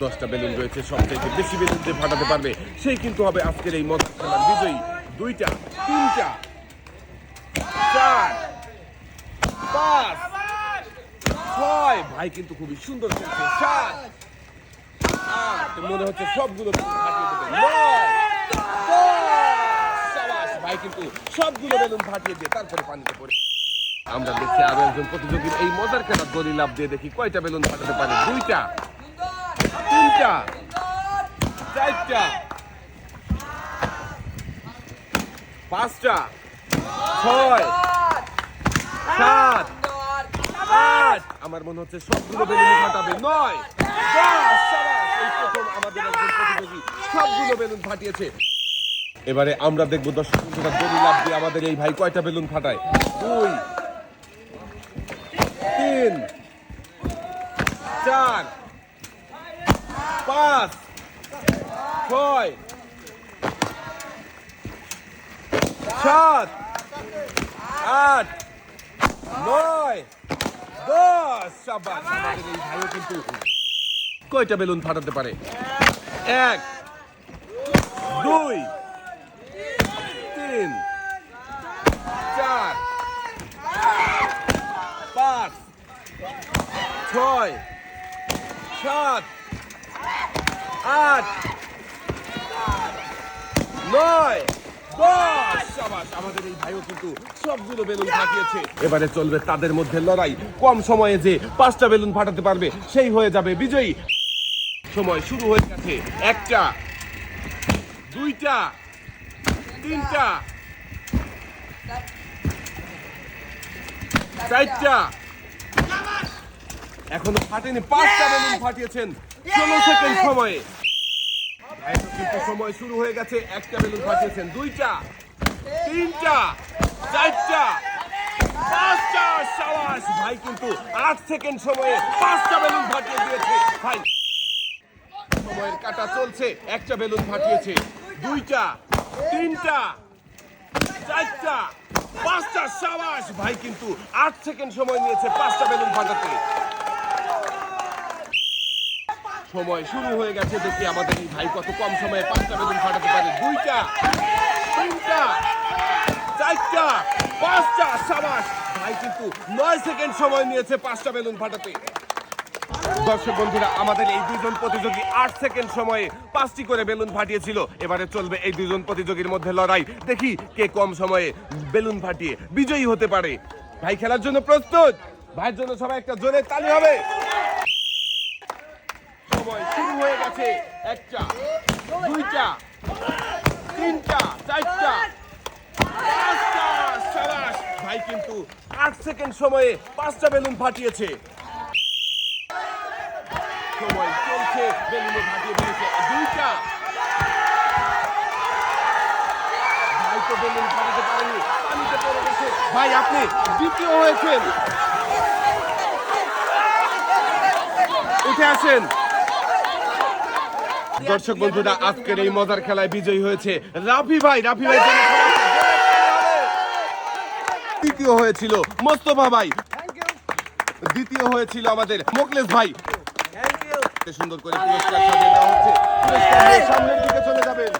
দশটা বেলুন রয়েছে সবচেয়ে বেশি বেলুন যে ফাটাতে পারবে, সেই কিন্তু হবে আজকের এই মজার খেলার বিজয়ী। দুইটা, তিনটা, চার, পাঁচ, ছয়। ভাই কিন্তু খুবই সুন্দর খেলছে। সাত মনে হচ্ছে সবগুলো ভাই কিন্তু সবগুলো বেলুন ফাটিয়ে দিয়ে তারপরে পানিতে পড়ে। আমরা দেখছি আরও একজন প্রতিযোগীর এই মজার খেলার দড়ি লাভ দিয়ে দেখি কয়টা বেলুন ফাটাতে পারে। দুইটা তিনটা, চারটা, পাঁচটা, ছয়, সাত, আট। আমার মনে হচ্ছে সবগুলো বেলুন ফাটাবে। নয় আমাদের সবগুলো বেলুন ফাটিয়েছে। এবারে আমরা দেখব দর্শক দড়ি লাভ দিয়ে আমাদের এই ভাই কয়টা বেলুন ফাটায়? দুই, তিন চার পাঁচ, ছয়, সাত, আট, নয়, দশ। সাবাস এই ভাইও কিন্তু কয়টা বেলুন ফাটাতে পারে? এক, দুই, তিন, চার, পাঁচ, ছয়, সাত আট নয় আমাদের এই ভাইও কিন্তু সবগুলো বেলুন ফাটিয়েছে। এবারে চলবে তাদের মধ্যে লড়াই। কম সময়ে যে পাঁচটা বেলুন ফাটাতে পারবে সেই হয়ে যাবে বিজয়ী। সময় শুরু হয়ে গেছে। একটা দুইটা তিনটা চারটা। এখনও ফাটেনি পাঁচটা বেলুন ফাটিয়েছেন। ষোলো সেকেন্ড সময়ে। কিন্তু সময় শুরু হয়ে গেছে। একটা বেলুন ফাটিয়েছেন দুইটা তিনটা চারটা পাঁচটা সাবাস। ভাই কিন্তু আট সেকেন্ড সময়ে পাঁচটা বেলুন ফাটিয়ে দিয়েছে। ভাই সময়ের কাটা চলছে। একটা বেলুন ফাটিয়েছে দুইটা তিনটা চারটা পাঁচটা সাবাস। ভাই কিন্তু আট সেকেন্ড সময় নিয়েছে পাঁচটা বেলুন ফাটাতে সময় শুরু হয়ে গেছে। দেখি আমাদের এই ভাই কত কম সময়ে পাঁচটা বেলুন ফাটাতে পারে। দুইটা, তিনটা, চারটা, পাঁচটা, সাবাস। ভাই কিন্তু নয় সেকেন্ড সময় নিয়েছে পাঁচটা বেলুন ফাটাতে। দর্শক বন্ধুরা, আমাদের এই দুজন প্রতিযোগী আট সেকেন্ড সময়ে পাঁচটি করে বেলুন ফাটিয়েছিল। এবারে চলবে এই দুজন প্রতিযোগীর মধ্যে লড়াই। দেখি কে কম সময়ে বেলুন ফাটিয়ে বিজয়ী হতে পারে। ভাই খেলার জন্য প্রস্তুত? ভাইয়ের জন্য সবাই একটা জোরে তালি হবে সময় গেছে একটা, দুইটা, তিনটা, চারটা। ভাই কিন্তু আট সেকেন্ড সময়ে পাঁচটা বেলুন ফাটিয়েছে। সময় চলছে, বেলুনে ফাটিয়ে দিয়েছে দুইটা। ভাই তো বেলুন পারেনি, পানিতে পড়ে গেছে। ভাই, আপনি দ্বিতীয় হয়েছেন। উঠে আসেন। দর্শক বন্ধুরা আজকের এই মজার খেলায় বিজয়ী হয়েছে রাফি ভাই। রাফি ভাই। তৃতীয় হয়েছিল মোস্তফা ভাই। দ্বিতীয় হয়েছিল আমাদের মোকলেশ ভাই। সুন্দর করে পুরস্কার সামনের দিকে চলে যাবেন।